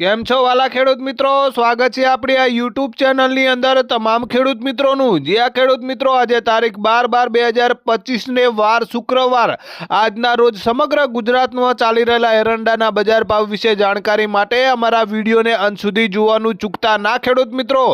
કેમ છો વાલા ખેડૂત મિત્રો? સ્વાગત છે આપણી આ યુટ્યુબ ચેનલની અંદર તમામ ખેડૂત મિત્રોનું. જે આ ખેડૂત મિત્રો આજે તારીખ બાર બાર બે હજાર પચીસને વાર શુક્રવાર, આજના રોજ સમગ્ર ગુજરાતમાં ચાલી રહેલા એરંડાના બજાર ભાવ વિશે જાણકારી માટે અમારા વિડીયોને અંત સુધી જોવાનું ચૂકતા ના ખેડૂત મિત્રો.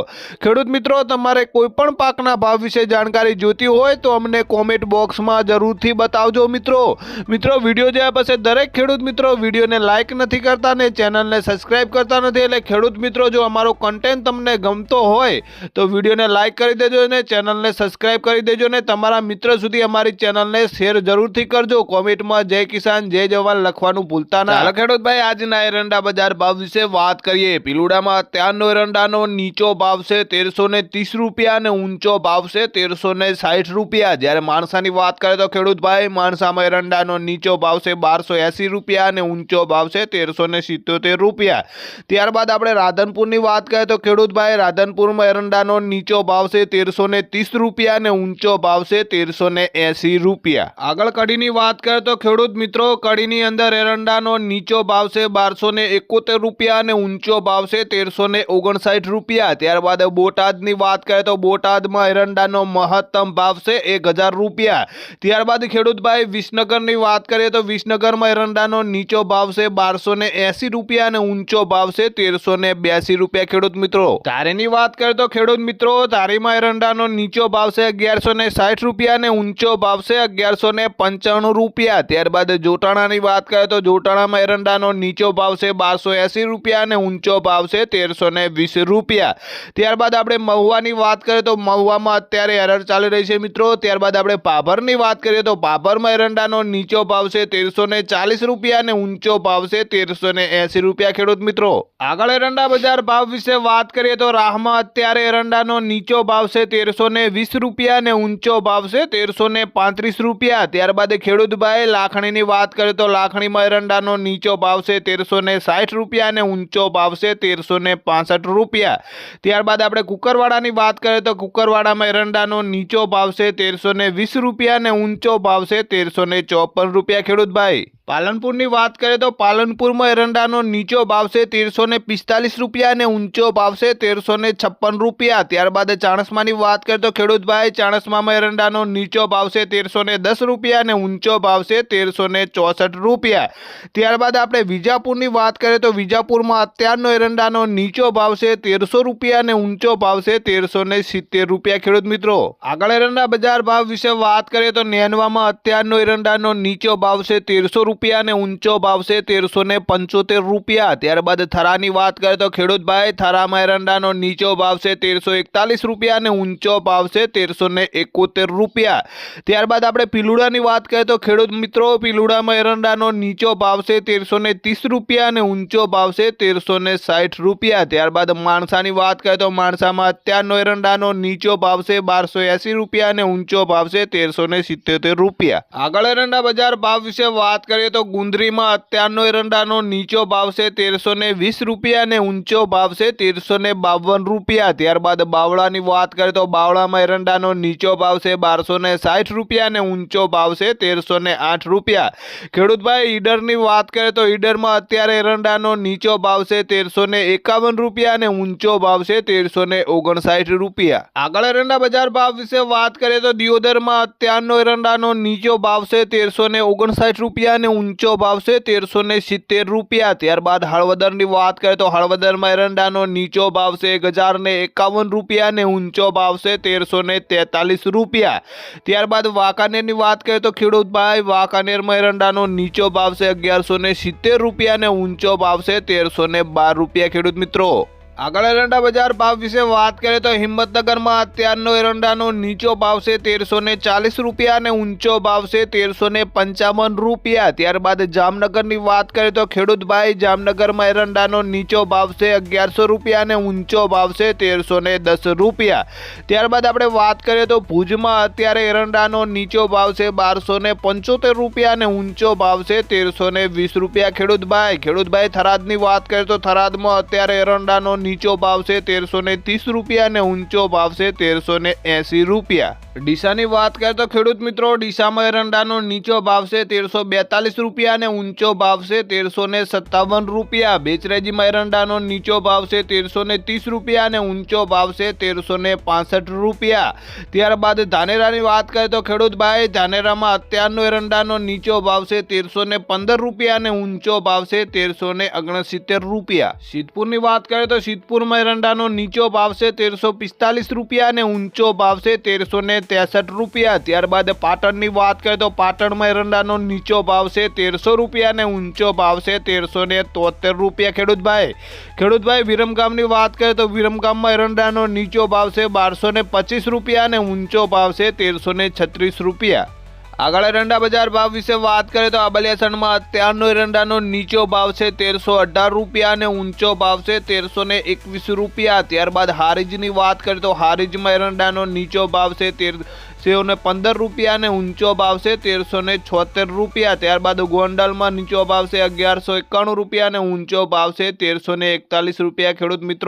ખેડૂત મિત્રો, તમારે કોઈપણ પાકના ભાવ વિશે જાણકારી જોતી હોય તો અમને કોમેન્ટ બોક્સમાં જરૂરથી બતાવજો મિત્રો. મિત્રો, વીડિયો જોયા પછી દરેક ખેડૂત મિત્રો વિડીયોને લાઇક નથી કરતા ને ચેનલને સબસ્ક્રાઇબ કરતા નથી એટલે ખેડૂત મિત્રો, જો અમારો કન્ટેન્ટ તમને ગમતો હોય, તો વિડીયોને લાઇક કરી દેજો અને ચેનલને સબસ્ક્રાઇબ કરી દેજો અને તમારા મિત્ર સુધી અમારી ચેનલને શેર જરૂરથી કરજો. કોમેન્ટમાં જય કિસાન, જય જવાન લખવાનું ભૂલતા ના. હાલો ખેડૂત ભાઈ, આજના એરંડા બજાર ભાવ વિશે વાત કરીએ. પીલુડામાં અત્યારનો એરંડાનો નીચો ભાવ છે તેરસો ત્રીસ રૂપિયા અને ઊંચો ભાવ છે તેરસો સાઠ રૂપિયા. જ્યારે માણસાની વાત કરીએ તો ખેડૂત ભાઈ, માણસામાં એરંડાનો નીચો ભાવ છે બારસો એસી રૂપિયા અને ઊંચો ભાવ છે તેરસો સિત્તોતેર રૂપિયા. ત્યારબાદ આપણે રાધનપુરની વાત કરીએ તો ખેડૂત ભાઈ રાધનપુરમાં એરંડાનો નીચો ભાવ છે તેરસો ને ત્રીસ રૂપિયા અને ઊંચો ભાવ છે તેરસો ને એસી રૂપિયા. આગળ કડીની વાત કરીએ તો ખેડૂત મિત્રો, કડીની અંદર એરંડાનો નીચો ભાવ છે બારસો એકોતેર રૂપિયા અને ઊંચો ભાવ છે તેરસો ને ઓગણસાઠ રૂપિયા. ત્યારબાદ બોટાદની વાત કરીએ તો બોટાદમાં એરંડાનો મહત્તમ ભાવ છે એક હજાર રૂપિયા. ત્યારબાદ ખેડૂતભાઈ, વિસનગરની વાત કરીએ તો વિસનગરમાં એરંડાનો નીચો ભાવ છે બારસો ને એસી રૂપિયા અને ઊંચો ભાવ છે તેરસો ને બ્યાસી રૂપિયા ખેડૂત મિત્રો. તારેની વાત કરીએ તો ખેડૂત મિત્રો તારીમાં એરંડાનો નીચો ભાવ છે અગિયારસો ને સાઠ રૂપિયા અને ઊંચો ભાવ છે અગિયારસો ને પંચાણું રૂપિયા. ત્યારબાદ જોટાણાની વાત કરીએ તો જોટાણામાં એરંડાનો નીચો ભાવ છે બારસો એસી રૂપિયા અને ઊંચો ભાવ છે તેરસો ને વીસ રૂપિયા. ત્યારબાદ આપણે મહુવાની વાત કરીએ તો મહુવામાં અત્યારે એરર ચાલી રહી છે મિત્રો. ત્યારબાદ આપણે પાભરની વાત કરીએ તો પાભરમાં એરંડાનો નીચો ભાવ છે તેરસો ને ચાલીસ રૂપિયા અને ઊંચો ભાવ છે તેરસો ને એસી રૂપિયા ખેડૂત મિત્રો. આગળ એરંડા બજાર ભાવ વિશે વાત કરીએ તો રાહમાં અત્યારે એરંડાનો નીચો ભાવ છે તેરસો ને વીસ રૂપિયા અને ઊંચો ભાવ છે તેરસો ને પાંત્રીસ રૂપિયા. ત્યારબાદ ખેડૂતભાઈ લાખણીની વાત કરીએ તો લાખણીમાં એરંડાનો નીચો ભાવ છે તેરસો ને સાઠ રૂપિયા અને ઊંચો ભાવ છે તેરસો ને પાસઠ રૂપિયા. ત્યારબાદ આપણે કુકરવાડાની વાત કરીએ તો કુકરવાડામાં એરંડાનો નીચો ભાવ છે તેરસો ને વીસ રૂપિયા અને ઊંચો ભાવ છે તેરસો ને ચોપન રૂપિયા. ખેડૂતભાઈ પાલનપુરની વાત કરીએ તો પાલનપુરમાં એરંડાનો નીચો ભાવ છે તેરસો ને પિસ્તાલીસ રૂપિયા અને ઊંચો ભાવ છે તેરસો ને છપ્પન રૂપિયા. ત્યારબાદ ચાણસમાની વાત કરીએ તો ખેડૂતભાઈ, ચાણસમામાં એરંડાનો નીચો ભાવ છે તેરસો ને દસ રૂપિયા અને ઊંચો ભાવ છે તેરસો ને ચોસઠ રૂપિયા. ત્યારબાદ આપણે વિજાપુરની વાત કરીએ તો વિજાપુરમાં અત્યારનો એરંડાનો નીચો ભાવ છે તેરસો રૂપિયા અને ઊંચો ભાવ છે તેરસો ને સિત્તેર રૂપિયા. ખેડૂત મિત્રો, આગળ એરંડા બજાર ભાવ વિશે વાત કરીએ તો નેનવામાં અત્યારનો એરંડાનો નીચો ભાવ છે તેરસો રૂપિયા અને ઊંચો ભાવશે તેરસો ને પંચોતેર રૂપિયા. ત્યારબાદ થરાની વાત કરીએ તો ખેડૂતભાઈ, થરામાં એરંડાનો નીચો ભાવ છે તેરસો એકતાલીસ રૂપિયા અને ઊંચો ભાવ છે તેરસો ને એકોતેર રૂપિયા. ત્યારબાદ આપણે પીલુડાની વાત કરીએ તો ખેડૂત મિત્રો, પીલુડામાં એરંડાનો નીચો ભાવ છે તેરસો ને ત્રીસ રૂપિયા અને ઊંચો ભાવ છે તેરસો ને સાઠ રૂપિયા. ત્યારબાદ માણસાની વાત કરીએ તો માણસામાં અત્યારનો એરંડાનો નીચો ભાવ છે બારસો એસી રૂપિયા અને ઊંચો ભાવ છે તેરસો ને સિત્તોતેર રૂપિયા. આગળ એરંડા બજાર ભાવ વિશે વાત કરીએ તો ગુંદરીમાં અત્યારનો એરંડાનો નીચો ભાવ છે તેરસો ને વીસ રૂપિયા અને ઊંચો ભાવ છે તેરસો ને બાવન રૂપિયા. ત્યારબાદ બાવળાની વાત કરીએ તો બાવળામાં એરંડાનો નીચો ભાવ છે બારસો ને સાઠ રૂપિયા અને ઊંચો ભાવ છે તેરસો ને આઠ રૂપિયા. ખેડૂતભાઈ, ઈડરની વાત કરીએ તો ઈડરમાં અત્યારે એરંડાનો નીચો ભાવ છે તેરસો ને એકાવન રૂપિયા અને ઊંચો ભાવ છે તેરસો ને ઓગણસાઠ રૂપિયા. આગળ એરંડા બજાર ભાવ વિશે વાત કરીએ તો દિયોદરમાં અત્યારનો એરંડાનો નીચો ભાવ છે તેરસો ને ઓગણસાઠ રૂપિયા અને ઊંચો ભાવ છે, તેરસો ને સિત્તેર રૂપિયા. ત્યારબાદ હળવદરની વાત કરીએ તો હળવદરમાં એરંડાનો નીચો ભાવ છે, એક હજાર ને એકાવન રૂપિયા અને ઊંચો ભાવ છે, તેરસો ને તેતાલીસ રૂપિયા. ત્યારબાદ વાંકાનેરની વાત કરીએ તો ખેડૂતભાઈ, વાંકાનેરમાં એરંડાનો નીચો ભાવ છે, અગિયારસો ને સિત્તેર રૂપિયા અને ઊંચો ભાવ છે, તેરસો ને બાર રૂપિયા. ખેડૂત મિત્રો આગળ એરંડા બજાર ભાવ વિશે વાત કરીએ તો હિંમતનગરમાં અત્યારનો એરંડાનો નીચો ભાવ છે તેરસો ને ચાલીસ રૂપિયા અને ઊંચો ભાવ છે તેરસો ને પંચાવન રૂપિયા. ત્યારબાદ જામનગરની વાત કરીએ તો ખેડૂતભાઈ, જામનગરમાં એરંડાનો નીચો ભાવ છે અગિયારસો રૂપિયા અને ઊંચો ભાવ છે તેરસો ને દસ રૂપિયા. ત્યારબાદ આપણે વાત કરીએ તો ભુજમાં અત્યારે એરંડાનો નીચો ભાવ છે બારસો ને પંચોતેર રૂપિયા અને ઊંચો ભાવ છે તેરસો ને વીસ રૂપિયા. ખેડૂતભાઈ ખેડૂતભાઈ થરાદની વાત કરીએ તો થરાદમાં અત્યારે એરંડાનો નીચો ભાવ છે તેરસો ને ત્રીસ રૂપિયા અને ઊંચો ભાવ છે તેરસો ને એંસી રૂપિયા ડીસાની વાત કરીએ તો ખેડૂત મિત્રો ડીસામાં એરંડાનો નીચો ભાવ છે તેરસો બેતાલીસ રૂપિયા અને ઊંચો ભાવ છે તેરસો ને સત્તાવન રૂપિયા બેચરાજીમાં એરંડાનો નીચો ભાવ છે તેરસો ને ત્રીસ રૂપિયા અને ઊંચો ભાવ છે તેરસો ને પાસઠ રૂપિયા ત્યારબાદ ધાનેરાની વાત કરીએ તો ખેડૂત ભાઈ ધાનેરામાં અત્યારનો એરંડાનો નીચો ભાવ છે તેરસો ને પંદર રૂપિયા અને ઊંચો ભાવ છે તેરસો ને ઓગણસિત્તેર રૂપિયા સિદ્ધપુરની વાત કરીએ તો સિદ્ધપુરમાં મરંડાનો નીચો ભાવ છે તેરસો પિસ્તાલીસ રૂપિયા અને ઊંચો ભાવ છે તેરસો ને ત્રેસઠ રૂપિયા. ત્યારબાદ પાટણની વાત કરીએ તો પાટણ મરંડાનો નીચો ભાવ છે તેરસો રૂપિયા અને ઊંચો ભાવ છે તેરસો ને તોતેર રૂપિયા. ખેડૂતભાઈ ખેડૂતભાઈ, વિરમગામની વાત કરીએ તો વિરમગામમાં એરંડાનો નીચો ભાવ છે બારસો ને પચીસ રૂપિયા અને ઊંચો ભાવ છે તેરસો ને છત્રીસ રૂપિયા. આગળ એરંડા બજાર ભાવ વિશે વાત કરીએ તો આબલિયાસણમાં અત્યારનો એરંડાનો નીચો ભાવ છે તેરસો અઢાર રૂપિયા અને ઊંચો ભાવ છે તેરસો ને એકવીસ રૂપિયા. ત્યારબાદ હારીજની વાત કરીએ તો હારીજમાં એરંડાનો નીચો ભાવ છે તેર સેવ ને પંદર રૂપિયા અને ઊંચો ભાવ છે તેરસો ને છોતેર રૂપિયા. ત્યારબાદ ગોંડલમાં નીચો ભાવ છે અગિયારસો એકાણું રૂપિયા અને ઊંચો ભાવ છે તેરસો ને એકતાલીસ રૂપિયા. ખેડૂત મિત્રો